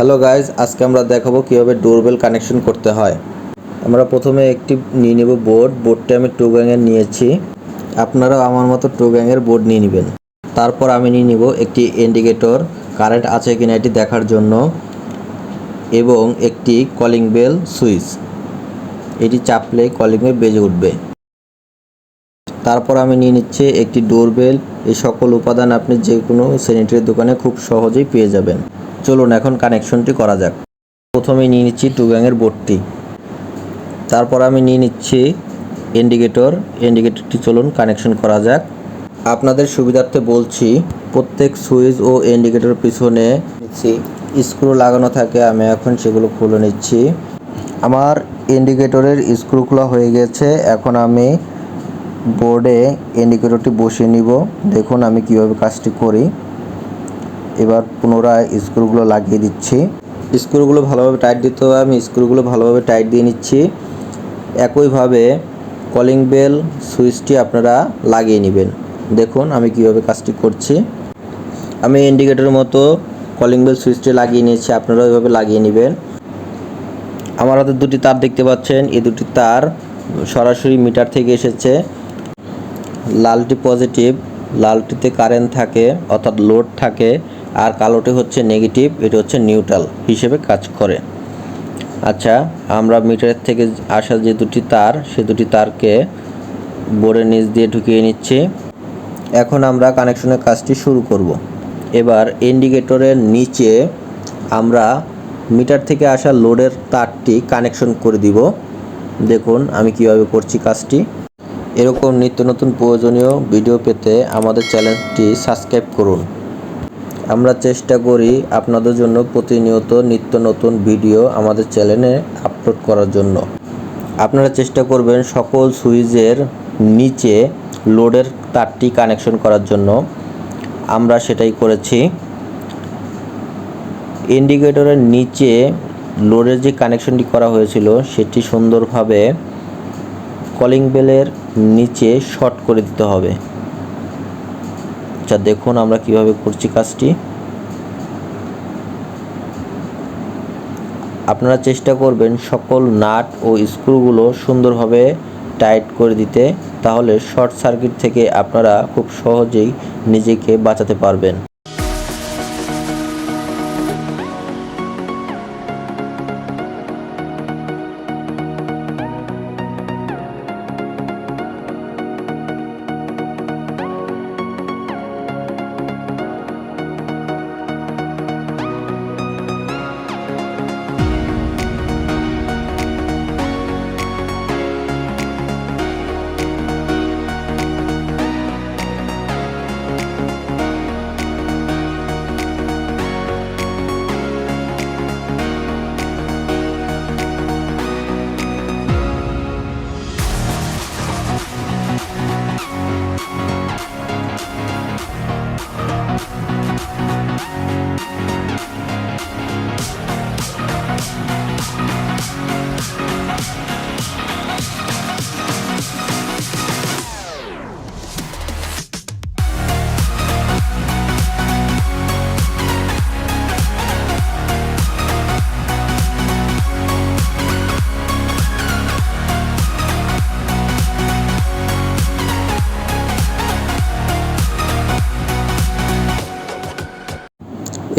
Hello guys আজকে আমরা দেখাবো কীভাবে ডোরবেল কানেকশন করতে হয়। আমরা প্রথমে একটি নিয়ে নেব বোর্ড। বোর্ডটা আমি টু গ্যাংয়ের নিয়েছি। আপনারাও আমার মতো টু বোর্ড নিয়ে নেবেন। তারপর আমি নিয়ে নিব একটি ইন্ডিকেটর। কারেন্ট আছে কিনা এটি দেখার জন্য। এবং একটি কলিং বেল সুইচ। এটি চাপলে কলিং বেল বেজে উঠবে। তারপর আমি নিয়ে নিচ্ছি একটি ডোরবেল। এই সকল উপাদান আপনি যে কোনো স্যানিটারি দোকানে খুব সহজেই পেয়ে যাবেন। চলুন এখন কানেকশনটি করা যাক। প্রথমে নিয়ে নিচ্ছি টুগ্যাংয়ের বোর্ডটি। তারপর আমি নিয়ে নিচ্ছি ইন্ডিকেটর। ইন্ডিকেটরটি চলুন কানেকশন করা যাক। আপনাদের সুবিধার্থে বলছি, প্রত্যেক সুইচ ও ইন্ডিকেটর পিছনে নিচ্ছি। স্ক্রু লাগানো থাকে, আমি এখন সেগুলো খুলে নিচ্ছি। আমার ইন্ডিকেটরের স্ক্রু খোলা হয়ে গেছে, এখন আমি বোর্ডে ইন্ডিকেটরটি বসিয়ে নিব। দেখুন আমি কীভাবে কাজটি করি। এবার পুনরায় স্ক্রুগুলো লাগিয়ে দিচ্ছি। স্ক্রুগুলো ভালোভাবে টাইট দিতে হবে। আমি স্ক্রুগুলো ভালোভাবে টাইট দিয়ে নিচ্ছি। একইভাবে কলিং বেল সুইচটি আপনারা লাগিয়ে নেবেন। দেখুন আমি কীভাবে কাজটি করছি। আমি ইন্ডিকেটরের মতো কলিং বেল সুইচটি লাগিয়ে নিয়েছি। আপনারা ওইভাবে লাগিয়ে নেবেন। আমার হাতে দুটি তার দেখতে পাচ্ছেন। এই দুটি তার সরাসরি মিটার থেকে এসেছে। লালটি পজিটিভ লালটিতে কারেন্ট থাকে, অর্থাৎ লোড থাকে। আর কালোটি হচ্ছে নেগেটিভ, এটি হচ্ছে নিউট্রাল হিসেবে কাজ করে। আচ্ছা আমরা মিটারের থেকে আসা যে দুটি তার, সে দুটি তারকে বোর্ডের নিচ দিয়ে ঢুকিয়ে নিচ্ছি। এখন আমরা কানেকশনের কাজটি শুরু করব। এবার ইন্ডিকেটরের নিচে আমরা মিটার থেকে আসা লোডের তারটি কানেকশন করে দিব। দেখুন, আমি কীভাবে করছি কাজটি। এরকম নিত্য নতুন প্রয়োজনীয় ভিডিও পেতে আমাদের চ্যানেলটি সাবস্ক্রাইব করুন। আমরা চেষ্টা করি আপনাদের জন্য প্রতিনিয়ত নিত্য নতুন ভিডিও আমাদের চ্যানেলে আপলোড করার জন্য। আপনারা চেষ্টা করবেন সকল সুইচের নিচে লোডের তারটি কানেকশন করার জন্য। আমরা সেটাই করেছি। ইন্ডিকেটরের নিচে লোডের যে কানেকশনটি করা হয়েছিল, সেটি সুন্দরভাবে কলিং বেলের নিচে শর্ট করে দিতে হবে। আচ্ছা দেখুন আমরা কীভাবে করছি কাজটি। আপনারা চেষ্টা করবেন সকল নাট ও স্ক্রুগুলো সুন্দরভাবে টাইট করে দিতে, তাহলে শর্ট সার্কিট থেকে আপনারা খুব সহজেই নিজেকে বাঁচাতে পারবেন।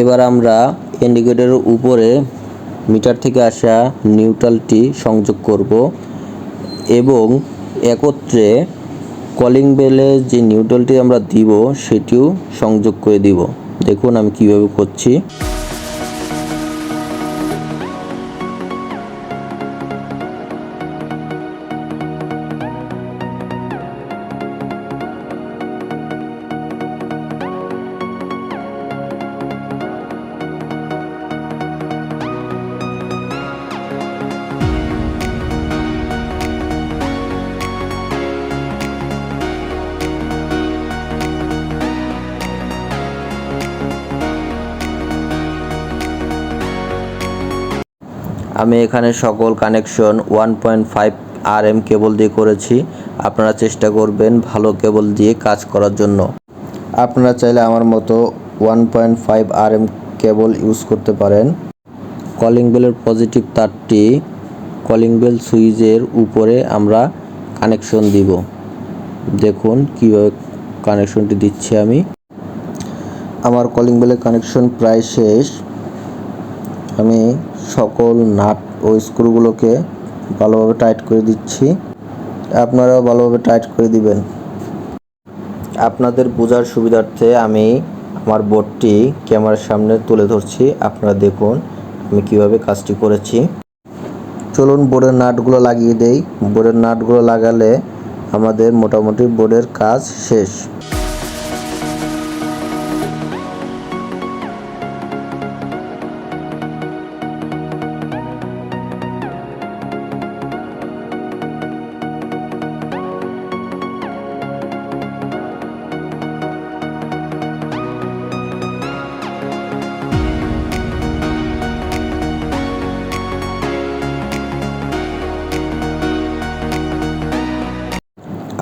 এবার আমরা ইন্ডিকেটরের উপরে মিটার থেকে আসা নিউট্রালটি সংযোগ করব এবং একত্রে কলিং বেলে যে নিউট্রালটি আমরা দিব, সেটিও সংযোগ করে দিব। দেখুন আমি কীভাবে করছি। আমি এখানে সকল connection one point five R M cable দিয়ে করেছি। আপনারা চেষ্টা করবেন ভালো কেবল দিয়ে কাজ করার জন্য। আপনারা চাইলে আমার মতো one point five R M cable use করতে পারেন। কলিং বেলের পজিটিভ তারটি কলিং বেল সুইচের উপরে আমরা কানেকশন দিব। দেখুন কীভাবে কানেকশনটি দিচ্ছি আমি। আমার কলিং বেলের কানেকশন প্রায় শেষ। আমি সকল নাট ও স্ক্রুগুলোকে ভালোভাবে টাইট করে দিচ্ছি। আপনারাও ভালোভাবে টাইট করে দিবেন। আপনাদের বোঝার সুবিধার্থে আমি আমার বোর্ডটি ক্যামেরার সামনে তুলে ধরছি। আপনারা দেখুন আমি কীভাবে কাজটি করেছি। চলুন বোর্ডের নাটগুলো লাগিয়ে দেই। বোর্ডের নাটগুলো লাগালে আমাদের মোটামুটি বোর্ডের কাজ শেষ।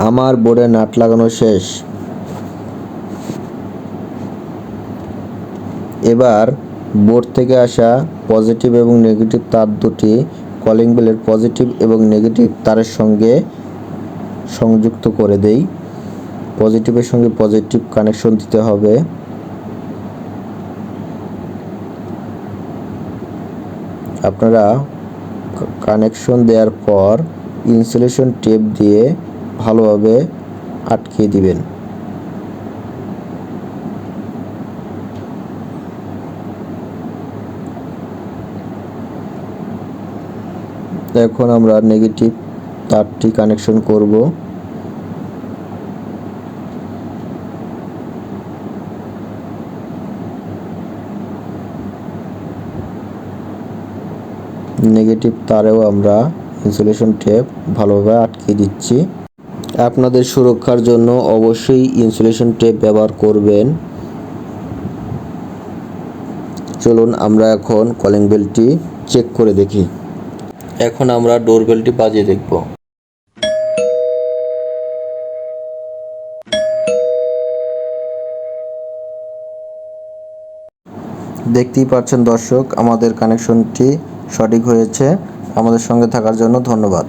আমার বোর্ডে নাট লাগানো শেষ। এবার বোর্ড থেকে আসা পজিটিভ এবং নেগেটিভ তার দুটি কলিং বেলের পজিটিভ এবং নেগেটিভ তারের সঙ্গে সংযুক্ত করে দেই। পজিটিভের সঙ্গে পজিটিভ কানেকশন দিতে হবে। আপনারা কানেকশন দেওয়ার পর ইনসুলেশন টেপ দিয়ে ভালোভাবে আটকে দিবেন। এখন আমরা নেগেটিভ তারটি কানেকশন করব। নেগেটিভ তারেও আমরা ইনসুলেশন টেপ ভালোভাবে আটকে দিচ্ছি। আপনাদের সুরক্ষার জন্য অবশ্যই ইনসুলেশন টেপ ব্যবহার করবেন। চলুন আমরা এখন কলিং বেলটি চেক করে দেখি। এখন আমরা ডোর বেলটি বাজিয়ে দেখব। দেখতেই পাচ্ছেন দর্শক, আমাদের কানেকশনটি সঠিক হয়েছে। আমাদের সঙ্গে থাকার জন্য ধন্যবাদ।